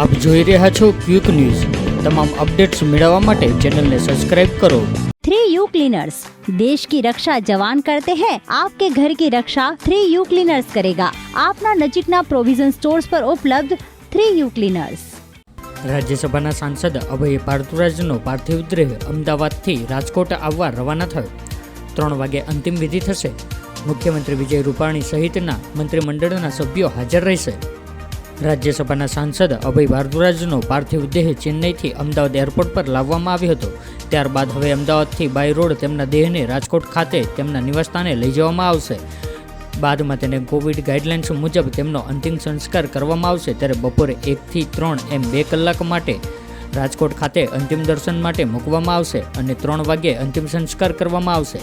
આપ જોઈ રહ્યા છો ક્વિક ન્યૂઝ. તમામ અપડેટ્સ મેળવવા માટે ચેનલને સબસ્ક્રાઇબ કરો. थ्री यू क्लीनर्स देश की रक्षा जवान करते हैं आपके ઘર કી રક્ષા થ્રી યુ ક્લીનર્સ કરેગા. આપના નજીકના પ્રોવિઝન સ્ટોર્સ પર ઉપલબ્ધ થ્રી યુ ક્લીનર્સ. રાજ્યસભાના સાંસદ અભય ભારદ્વાજનો પાર્થિવ દેહ અમદાવાદથી રાજકોટ આવવા રવાના થયો. ત્રણ વાગે અંતિમ વિધિ થશે. મુખ્યમંત્રી વિજય રૂપાણી સહિતના મંત્રીમંડળના સભ્યો હાજર રહેશે. રાજ્યસભાના સાંસદ અભય ભારદ્વાજનો પાર્થિવ દેહ ચેન્નઈથી અમદાવાદ એરપોર્ટ પર લાવવામાં આવ્યો હતો. ત્યારબાદ હવે અમદાવાદથી બાય રોડ તેમના દેહને રાજકોટ ખાતે તેમના નિવાસસ્થાને લઈ જવામાં આવશે. બાદમાં તેને કોવિડ ગાઈડલાઇન્સ મુજબ તેમનો અંતિમ સંસ્કાર કરવામાં આવશે ત્યારે બપોરે એકથી ત્રણ એમ બે કલાક માટે રાજકોટ ખાતે અંતિમ દર્શન માટે મૂકવામાં આવશે અને ત્રણ વાગ્યે અંતિમ સંસ્કાર કરવામાં આવશે.